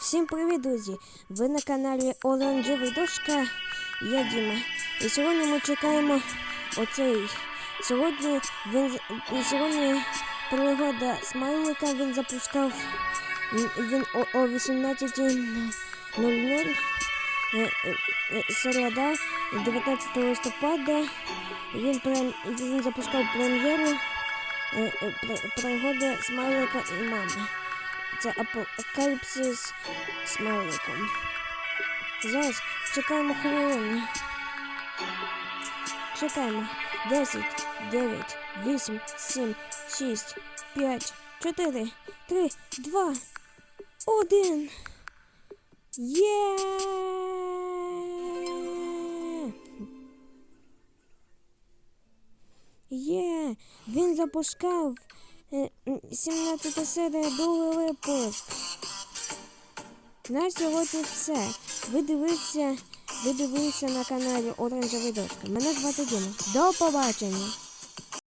Всім привіт, друзі! Ви на каналі Оранжевий Дошка. Я Діма. І сьогодні ми чекаємо оцей. Сьогодні він сьогодні пригода смайлика він запускав він о, о 18.00 е, е, е, середа 19 листопада. Він, прем- він запускав прем'єру пригоди смайлика і мами. Це апокаліпсис смайликом. Зараз чекаємо хвилини. Чекаємо. 10, 9, 8, 7, 6, 5, 4, 3, 2, 1. Є! Є! Він запускав е, 17 серія другий випуск. На сьогодні все. Ви дивилися, ви дивилися на каналі Оранжевий Дошка. Мене звати Діма. До побачення!